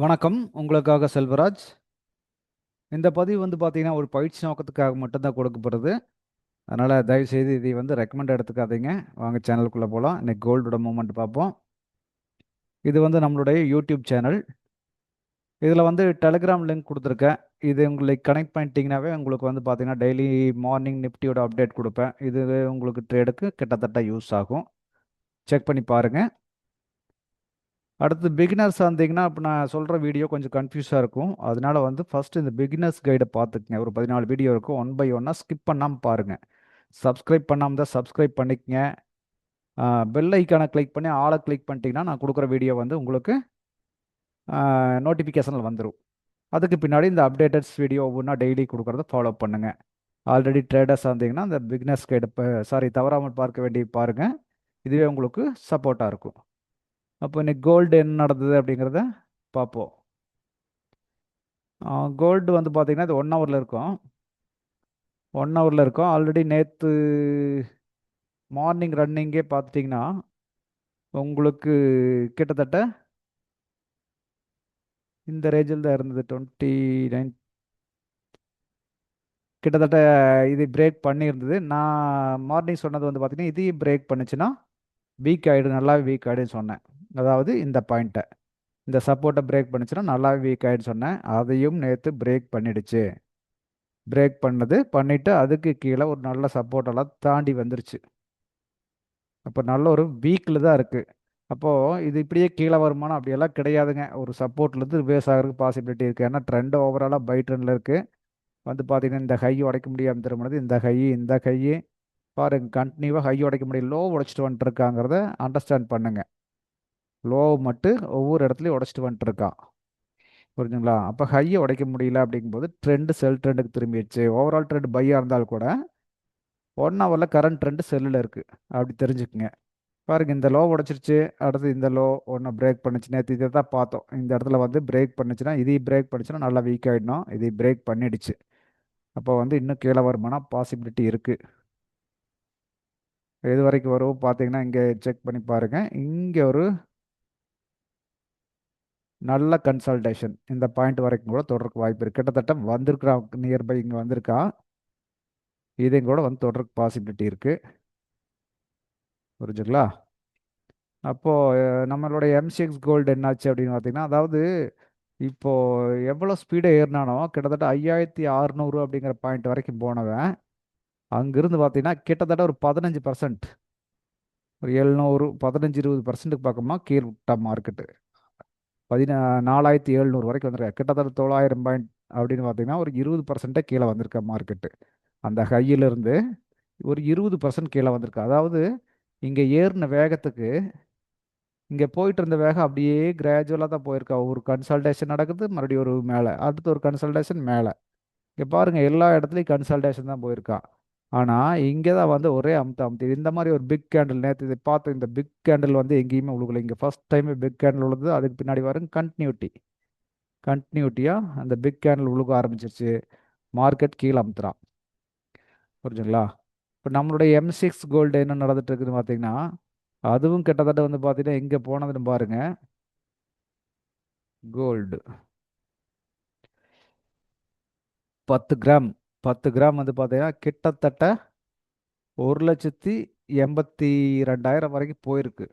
வணக்கம். உங்களுக்காக செல்வராஜ். இந்த பதிவு வந்து பார்த்தீங்கன்னா, ஒரு பயிற்சி நோக்கத்துக்காக மட்டும்தான் கொடுக்கப்படுது. அதனால் தயவுசெய்து இதை வந்து ரெக்கமெண்ட் எடுத்துக்காதீங்க. வாங்க சேனலுக்குள்ளே போகலாம் இன்னைக்கு கோல்டோட மூமெண்ட் பார்ப்போம். இது வந்து நம்மளுடைய யூடியூப் சேனல். இதில் வந்து டெலிகிராம் லிங்க் கொடுத்துருக்கேன் இது உங்களுக்கு கனெக்ட் பண்ணிட்டீங்கனாவே, உங்களுக்கு வந்து பார்த்தீங்கன்னா, டெய்லி மார்னிங் நிஃப்டியோட அப்டேட் கொடுப்பேன் இது உங்களுக்கு ட்ரேடுக்கு கிட்டத்தட்ட யூஸ் ஆகும். செக் பண்ணி பாருங்கள் அடுத்து பிகினர்ஸ் இருந்தீங்கன்னா, இப்போ நான் சொல்கிற வீடியோ கொஞ்சம் கன்ஃபியூஸாக இருக்கும். அதனால வந்து ஃபஸ்ட்டு இந்த பிகினர்ஸ் கைடை பார்த்துக்குங்க ஒரு 14 வீடியோ இருக்கும். ஒன் பை ஒன்னாக ஸ்கிப் பண்ணாமல் பாருங்கள் சப்ஸ்கிரைப் பண்ணாமல் தான் சப்ஸ்கிரைப் பண்ணிக்கங்க. பெல் ஐக்கானை கிளிக் பண்ணி ஆளை கிளிக் பண்ணிட்டீங்கன்னா, நான் கொடுக்குற வீடியோ வந்து உங்களுக்கு நோட்டிஃபிகேஷனில் வந்துடும் அதுக்கு பின்னாடி இந்த அப்டேட்டட்ஸ் வீடியோ ஒவ்வொன்றா டெய்லி கொடுக்குறத ஃபாலோ பண்ணுங்க. ஆல்ரெடி ட்ரேடர்ஸா இருந்தீங்கன்னா, இந்த பிக்னஸ் கைடு சாரி தவறாமல் பார்க்க வேண்டிய பாருங்கள் இதுவே உங்களுக்கு சப்போர்ட்டாக இருக்கும். அப்போ இன்னைக்கு கோல்டு என்ன நடந்தது அப்படிங்கிறத பார்ப்போம். கோல்டு வந்து பார்த்திங்கன்னா இது ஒன் ஹவரில் இருக்கும். ஒன் ஹவரில் இருக்கும். ஆல்ரெடி நேற்று மார்னிங் ரன்னிங்கே பார்த்துட்டிங்கன்னா உங்களுக்கு கிட்டத்தட்ட இந்த ரேஞ்சில் தான் இருந்தது. 29 கிட்டத்தட்ட இது பிரேக் பண்ணியிருந்தது. நான் மார்னிங் சொன்னது வந்து பார்த்திங்கன்னா இதையும் பிரேக் பண்ணுச்சுன்னா, வீக் ஆகிடும் நல்லாவே வீக் ஆகிடுன்னு சொன்னேன். அதாவது இந்த பாயிண்ட்டை இந்த சப்போர்ட்டை பிரேக் பண்ணிச்சுன்னா நல்லா வீக் ஆகிடுன்னு சொன்னேன். அதையும் நேற்று பிரேக் பண்ணிடுச்சு. பிரேக் பண்ணது. பண்ணிவிட்டு அதுக்கு கீழே ஒரு நல்ல சப்போர்ட்டெல்லாம் தாண்டி வந்துருச்சு. அப்போ நல்ல ஒரு வீக்கில் தான் இருக்குது அப்போது இது இப்படியே கீழே வருமானம் அப்படியெல்லாம் கிடையாதுங்க. ஒரு சப்போர்ட்லேருந்து ரிவேஸ் ஆகுறதுக்கு பாசிபிலிட்டி இருக்குது ஏன்னா ட்ரெண்ட் ஓவராலாக பை ட்ரெண்டில் இருக்குது வந்து பார்த்தீங்கன்னா, இந்த ஹை உடைக்க முடியாமல் திரும்புனது. இந்த ஹை, இந்த ஹை பாருங்கள் கண்டினியூவாக ஹை உடைக்க முடியும் லோ உடைச்சிட்டு வந்துட்டுருக்காங்கிறத அண்டர்ஸ்டாண்ட் பண்ணுங்க. லோவை மட்டும் ஒவ்வொரு இடத்துலையும் உடச்சிட்டு வந்துட்டுருக்கான். புரிஞ்சுங்களா? அப்போ ஹையை உடைக்க முடியல அப்படிங்கும்போது, ட்ரெண்டு செல் ட்ரெண்டுக்கு திரும்பிடுச்சு ஓவரால் ட்ரெண்ட் பையாக இருந்தாலும் கூட, ஒன் ஹவரில் கரண்ட் ட்ரெண்டு செல்லில் இருக்குது அப்படி தெரிஞ்சுக்குங்க பாருங்க இந்த லோ உடச்சிருச்சு அடுத்து இந்த லோ ஒன்று பிரேக் பண்ணுச்சு. நேற்று இதை தான் பார்த்தோம். இந்த இடத்துல வந்து பிரேக் பண்ணுச்சுன்னா, இதையும் பிரேக் பண்ணுச்சுன்னா நல்லா வீக் ஆகிடணும் இதையும் பிரேக் பண்ணிடுச்சு. அப்போ வந்து இன்னும் கீழே வருமானா பாசிபிலிட்டி இருக்குது எது வரைக்கும் வரும் பார்த்தீங்கன்னா, இங்கே செக் பண்ணி பாருங்கள் இங்கே ஒரு நல்ல கன்சல்டேஷன் இந்த பாயிண்ட் வரைக்கும் கூட தொடருக்கு வாய்ப்பு இருக்கு. கிட்டத்தட்ட வந்திருக்கிறான். நியர்பை இங்கே வந்திருக்கா வந்திருக்கான். இதையும் கூட வந்து தொடருக்கு பாசிபிலிட்டி இருக்கு. புரிஞ்சுங்களா? அப்போது நம்மளுடைய எம்சிஎக்ஸ் கோல்டு என்னாச்சு அப்படின்னு பார்த்தீங்கன்னா, அதாவது இப்போது எவ்வளோ ஸ்பீடை ஏறினானோ கிட்டத்தட்ட 5600 அப்படிங்கிற பாயிண்ட் வரைக்கும் போனவன், அங்கிருந்து பார்த்தீங்கன்னா, கிட்டத்தட்ட ஒரு 15% ஒரு 700 15, 20% பக்கமா கீழ மார்க்கெட்டு. பதினா 4700 வரைக்கும் வந்திருக்கான். கிட்டத்தட்ட 900 பாயிண்ட் அப்படின்னு பார்த்தீங்கன்னா, ஒரு இருபது பர்சன்ட்டே கீழே வந்திருக்க மார்க்கெட்டு. அந்த ஹையிலிருந்து ஒரு இருபது பர்சன்ட் கீழே வந்திருக்கு அதாவது இங்கே ஏறின வேகத்துக்கு, இங்கே போயிட்டு இருந்த வேகம் அப்படியே கிராஜுவலாக தான் போயிருக்கா ஒரு கன்சல்டேஷன் நடக்குது. மறுபடியும் ஒரு மேலே அடுத்து ஒரு கன்சல்டேஷன் மேலே இங்கே பாருங்கள் எல்லா இடத்துலையும் கன்சல்டேஷன் தான் போயிருக்கான். ஆனா, இங்கே தான் வந்து ஒரே அமுத்து அமுத்தி இந்த மாதிரி ஒரு பிக் கேண்டில் நேற்று இதை பார்த்தோம். இந்த பிக் கேண்டில் வந்து எங்கேயுமே உழுகலை இங்கே ஃபர்ஸ்ட் டைம் பிக் கேண்டில் உழுது. அதுக்கு பின்னாடி வரும் கண்டினியூட்டி கண்டினியூட்டியாக அந்த பிக் கேண்டில் உழுக ஆரம்பிச்சிருச்சு. மார்க்கெட் கீழே அமுத்துறான். புரிஞ்சுங்களா? இப்போ நம்மளுடைய எம் சிக்ஸ் கோல்டு என்ன நடந்துட்டு இருக்குதுன்னு பார்த்தீங்கன்னா, அதுவும் கிட்டத்தட்ட வந்து பார்த்தீங்கன்னா, எங்கே போனதுன்னு பாருங்க. கோல்டு. 10 கிராம் 10 கிராம் வந்து பார்த்தீங்கன்னா, கிட்டத்தட்ட 1,82,000 வரைக்கும் போயிருக்கு.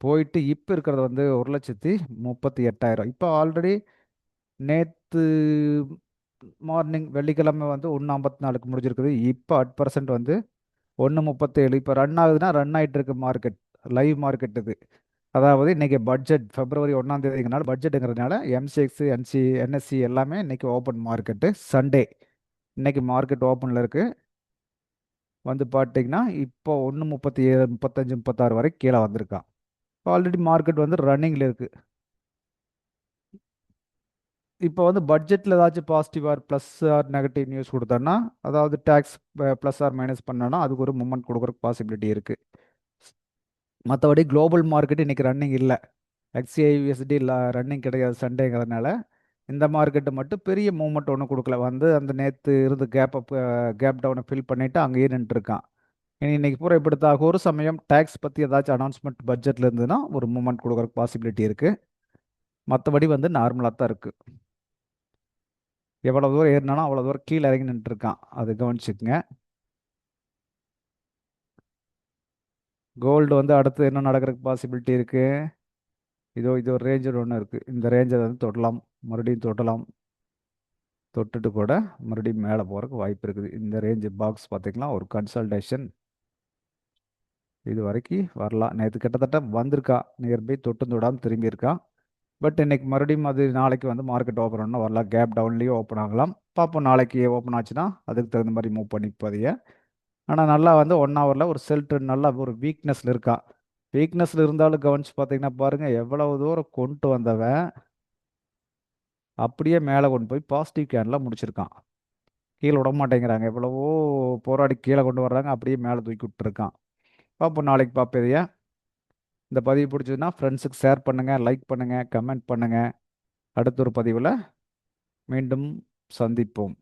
போயிட்டு இப்போ இருக்கிறது வந்து ஒரு லட்சத்தி முப்பத்தி எட்டாயிரம் இப்போ ஆல்ரெடி நேற்று மார்னிங் வெள்ளிக்கிழமை வந்து 1.54க்கு முடிஞ்சிருக்குது. இப்போ அட் பர்சன்ட் வந்து ஒன்று முப்பத்தேழு இப்போ ரன் ஆகுதுன்னா, ரன் ஆகிட்டு இருக்கு மார்க்கெட். லைவ் மார்க்கெட் இது. அதாவது இன்னைக்கு பட்ஜெட் பிப்ரவரி ஒன்றாம் தேதிங்கிறனால பட்ஜெட்டுங்கிறதுனால எம்சிஎக்ஸ், என்சி என்எஸ்சி எல்லாமே இன்னைக்கு ஓப்பன் மார்க்கெட்டு. சண்டே. இன்னைக்கு மார்க்கெட் ஓப்பனில் இருக்குது வந்து பார்த்தீங்கன்னா, இப்போ 1.37 35, 36 வரைக்கும் கீழே வந்திருக்கான். ஆல்ரெடி மார்க்கெட் வந்து ரன்னிங்கில் இருக்குது இப்போ வந்து பட்ஜெட்டில் ஏதாச்சும் positive or plus or negative news கொடுத்தோன்னா அதாவது டேக்ஸ் ப ஆர் மைனஸ் பண்ணோன்னா அதுக்கு ஒரு மூமெண்ட் கொடுக்குறக்கு பாசிபிலிட்டி இருக்குது மற்றபடி குளோபல் மார்க்கெட் இன்றைக்கி ரன்னிங் இல்லை. எக்ஸ்சிஐ, யூஎஸ்டி ரன்னிங் கிடையாது சண்டேங்கிறதுனால, இந்த மார்க்கெட்டு மட்டும் பெரிய மூமெண்ட் ஒன்று கொடுக்கல. வந்து அந்த நேற்று இருந்து கேப்பை கேப் டவுனை ஃபில் பண்ணிவிட்டு அங்கேயே நின்றுருக்கான். இனி இன்னைக்கு பூரா இப்படித்தாக ஒரு சமயம் டேக்ஸ் பற்றி ஏதாச்சும் அனௌன்ஸ்மென்ட் பட்ஜெட்டில் இருந்ததுன்னா, ஒரு மூமெண்ட் கொடுக்குறக்கு பாசிபிலிட்டி இருக்குது மற்றபடி வந்து நார்மலாக தான் இருக்குது எவ்வளோ தூரம் ஏறினாலும் அவ்வளோ தூரம் கீழே இறங்கி நின்றுருக்கான். அது கவனிச்சுக்கோங்க. கோல்டு வந்து அடுத்து என்ன நடக்கிறதுக்கு பாசிபிலிட்டி இருக்குது இதோ இது ஒரு ரேஞ்சர் ஒன்று இருக்குது இந்த ரேஞ்சை வந்து தொடலாம். மறுபடியும் தொட்டலாம். தொட்டுட்டு கூட மறுபடியும் மேலே போகிறதுக்கு வாய்ப்பு இருக்குது. இந்த ரேஞ்சு பாக்ஸ் பார்த்திங்கன்னா ஒரு கன்சல்டேஷன் இது வரைக்கும் வரலாம். நேற்று கிட்டத்தட்ட வந்திருக்கா. நியர்பை தொட்டு தொடாமல் திரும்பியிருக்கான் பட் இன்னைக்கு மறுபடியும் அது நாளைக்கு வந்து மார்க்கெட் ஓப்பன் பண்ணால் வரலாம். கேப் டவுன்லேயும் ஓப்பன் ஆகலாம். பார்ப்போம். நாளைக்கு ஓப்பன் ஆச்சுன்னா அதுக்கு தகுந்த மாதிரி மூவ் பண்ணிப்பதைய. ஆனால் நல்லா வந்து ஒன் ஹவரில் ஒரு செல் ட்ரெண்ட் நல்லா ஒரு வீக்னஸில் இருக்கா. வீக்னஸில் இருந்தாலும் கவனிச்சு பார்த்தீங்கன்னா பாருங்கள் எவ்வளவு தூரம் கொண்டு வந்தவன் அப்படியே மேலே கொண்டு போய் பாசிட்டிவ் கேனில் முடிச்சிருக்கான். கீழே விட மாட்டேங்கிறாங்க. எவ்வளவோ போராடி கீழே கொண்டு வர்றாங்க. அப்படியே மேலே தூக்கி விட்டுருக்கான். பார்ப்போம் நாளைக்கு பார்ப்பதையா இந்த பதிவு பிடிச்சதுன்னா ஃப்ரெண்ட்ஸுக்கு ஷேர் பண்ணுங்கள் லைக் பண்ணுங்கள் கமெண்ட் பண்ணுங்கள் அடுத்த ஒரு பதிவில் மீண்டும் சந்திப்போம்.